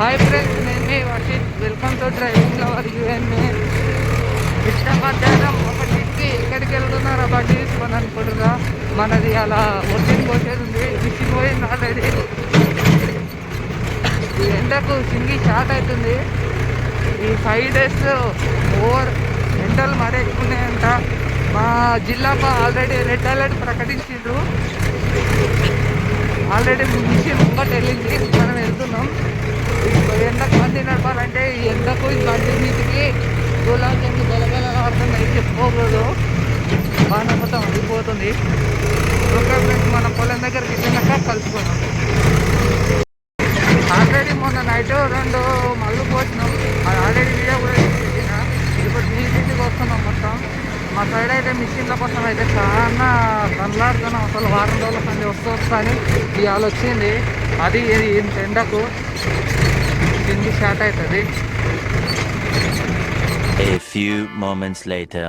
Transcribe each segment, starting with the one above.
Hi friends నేనే Varshith welcome to driving lover యూఎన్ఏ ఇష్ట మధ్యాహ్నం ఒకటికి ఎక్కడికి వెళ్తున్నారా. బండి తీసుకొని అనుకుంటున్నా. మనది అలా ఒడ్డిని పోసేది ఉంది. మిషన్ పోయింది ఆల్రెడీ ఎండకు సింగి స్టార్ట్ అవుతుంది. ఈ ఫైవ్ డేస్ ఓవర్ ఎండలు మరీ ఎక్కువ ఉన్నాయంట మా జిల్లాకు ఆల్రెడీ రెడ్ అలర్ట్ ప్రకటించిండ్రు. ఆల్రెడీ మిషన్ ముంగట వెళ్ళింది. మనం వెళ్తున్నాం. ఈ ఎండకు నడపాలంటే ఈ ఎండకు ఈ బండి మీదకి గులాబీ గలగల అయితే చెప్పుకోకూడదు. బాగా మొత్తం అయిపోతుంది మన పొలం దగ్గరికి వెళ్ళినాక కలుసుకున్నాం ఆల్రెడీ మొన్న నైట్ రెండు మళ్ళీ పోసినాం అది ఆల్రెడీ వీడియో కూడా తీసిన ఇప్పుడు మీ ఇంటికి వస్తున్నాం మొత్తం మా సైడ్ అయితే మిషన్ల కోసం అయితే చాలా కళ్ళాడుతున్నాం అసలు వారం రోజుల సంది వస్తూ వస్తాని ఇవాళ వచ్చింది. అది ఇది ఇంత ఎండకు కింది స్టార్ట్ అవుతుంది. A few moments later.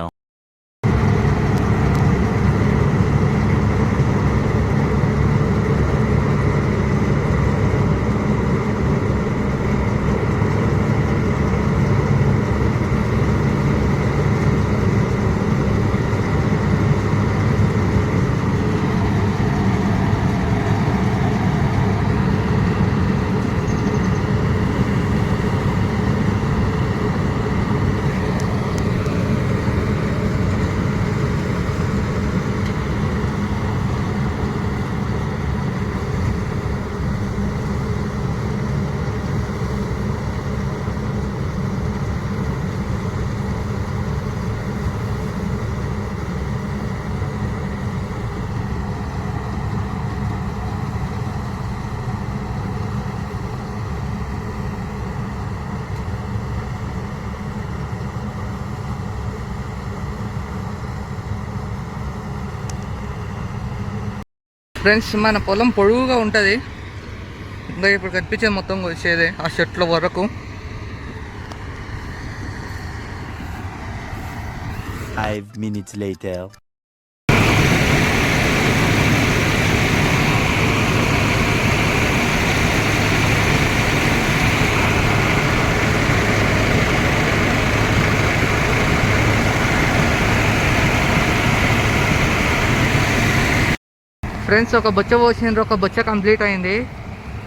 Friends మన పొలం పొడవుగా ఉంటుంది ఇంకా ఇప్పుడు కనిపించేది మొత్తం వచ్చేది ఆ చెట్ల వరకు Five మినిట్స్ later. ఫ్రెండ్స్ ఒక బొచ్చ పోసిండ్రు ఒక బొచ్చ కంప్లీట్ అయింది.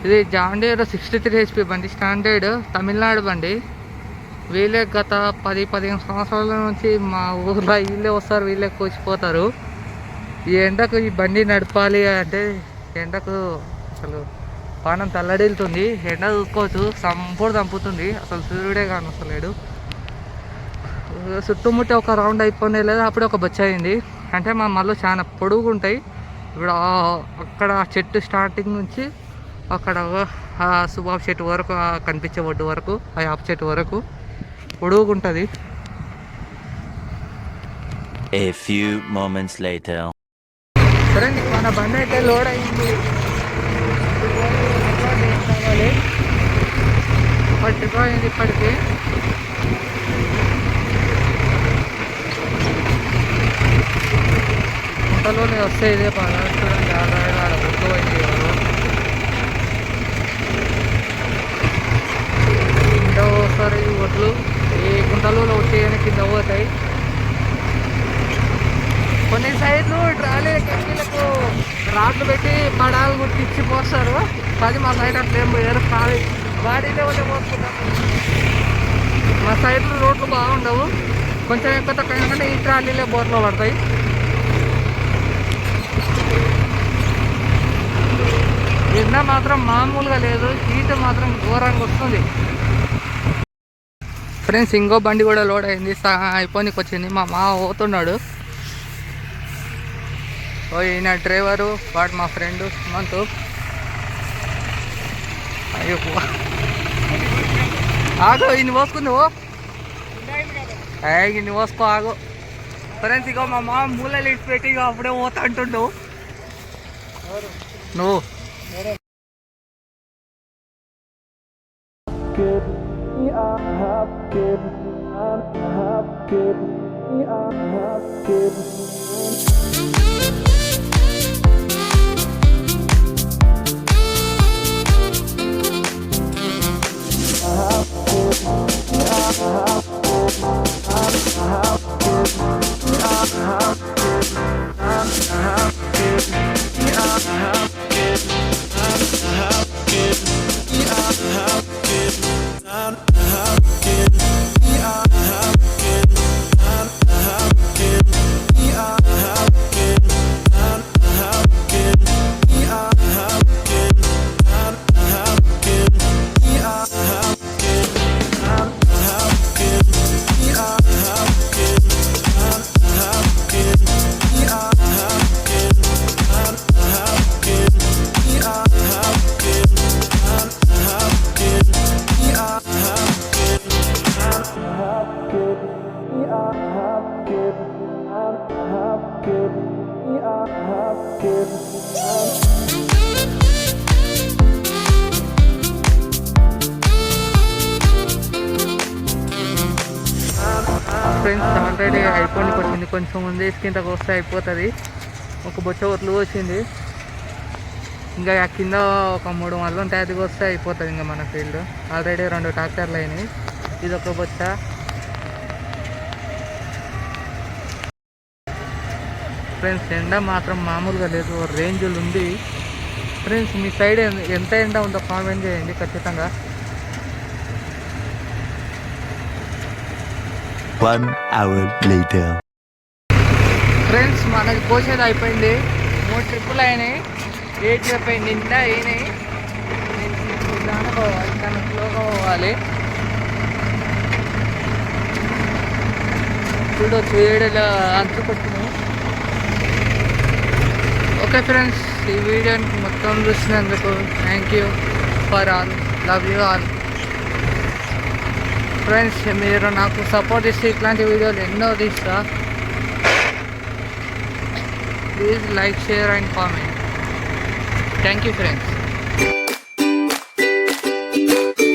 ఇది John Deere sixty three HP బండి స్టాండర్డ్ తమిళనాడు బండి. వీళ్ళే గత పది పదిహేను సంవత్సరాల నుంచి మా ఊర్లో వీళ్ళే వస్తారు వీళ్ళే కూర్చిపోతారు ఈ ఎండకు ఈ బండి నడపాలి అంటే ఎండకు అసలు పానం తల్లడిల్లుతుంది ఎండ చూసుకోవచ్చు సంపూడు చంపుతుంది అసలు సూర్యుడే కాను అసలేడు ఒక రౌండ్ అయిపోయింది లేదా అప్పుడే ఒక బొచ్చ అయింది. అంటే మా మళ్ళీ చాలా పొడుగుంటాయి. ఇప్పుడు అక్కడ చెట్టు స్టార్టింగ్ నుంచి అక్కడ ఆ సుబాబ్ చెట్టు వరకు కనిపించే ఒడ్డు వరకు ఆ యాప చెట్టు వరకు పొడుగు ఉంటుంది A few moments later. Friend మన బండి అయితే లోడ్ అయింది. కావాలి పట్టుకోయింది ఇప్పటికి. గుంటలోనే వస్తే ఇదే బాగా చూడండి ఆల్రెడీ ఆడ గుర్తుపోయింది ఎవరు కింద వస్తారు ఈ ఒడ్లు ఏ గుంటలో వచ్చేయని కింద పోతాయి కొన్ని సైడ్లు ట్రాలీ కెక్కీలకు రాడ్లు పెట్టి పడాలు గుర్తించి పోస్తారు అది మా సైడ్ అట్లా ఏం పోయారు ఖాళీ బాడీలో ఉండే పోసుకుంటారు మా సైడ్లు రోడ్లు బాగుండవు. కొంచెం ఎక్కువ తక్కువ ఎందుకంటే ఈ ట్రాలీలే బోర్లో పడతాయి. ఎండ మాత్రం మామూలుగా లేదు హీట్ మాత్రం ఘోరంగా వస్తుంది. ఫ్రెండ్స్ ఇంకో బండి కూడా లోడ్ అయింది. అయిపోయినకి వచ్చింది. మా మామ పోతున్నాడు. ఓ ఈయన డ్రైవరు వాడు మా ఫ్రెండ్ సుమంత్ అయ్యో ఆగో ఇన్ని పోసుకుంది ఓ ఇన్ని పోసుకో ఆగో. ఫ్రెండ్స్ ఇగో మా మామ మూలలు ఇటు పెట్టి అప్పుడే పోతా అంటుండు. నువ్వు. good, I have good, and have good, yeah, have good. Friends already అయిపోయినకి వచ్చింది. కొంచెం ముందే కిందకు వస్తే అయిపోతుంది. ఒక బొచ్చ ఒట్లు వచ్చింది. ఇంకా ఆ కింద ఒక మూడు మళ్ళీ ఉంటాయి. అది వస్తే అయిపోతుంది ఇంకా మన ఫీల్డ్ ఆల్రెడీ రెండు ట్రాక్టర్లు అయినాయి. ఇది ఒక బొచ్చ. ఫ్రెండ్స్ ఎండ మాత్రం మామూలుగా లేదు. రేంజ్లు ఉంది. ఫ్రెండ్స్ మీ సైడ్ ఎంత ఎండ ఉందో కామెంట్ చేయండి ఖచ్చితంగా. One hour later. ఫ్రెండ్స్ మనకి కోసేది అయిపోయింది. మూడు ట్రిప్పులు అయినాయి. ఏ ట్రిప్ అయింది నిండా అయినాయి. కానీ స్లోగా పోవాలి. చూడొచ్చు ఏడులో అంచుకొచ్చినాయి ఓకే ఫ్రెండ్స్ ఈ వీడియోని మొత్తం చూసినందుకు thank you for all love you all friends మీరు నాకు సపోర్ట్ ఇస్తే ఇట్లాంటి వీడియోలు ఎన్నో తీస్తా please like share and comment thank you friends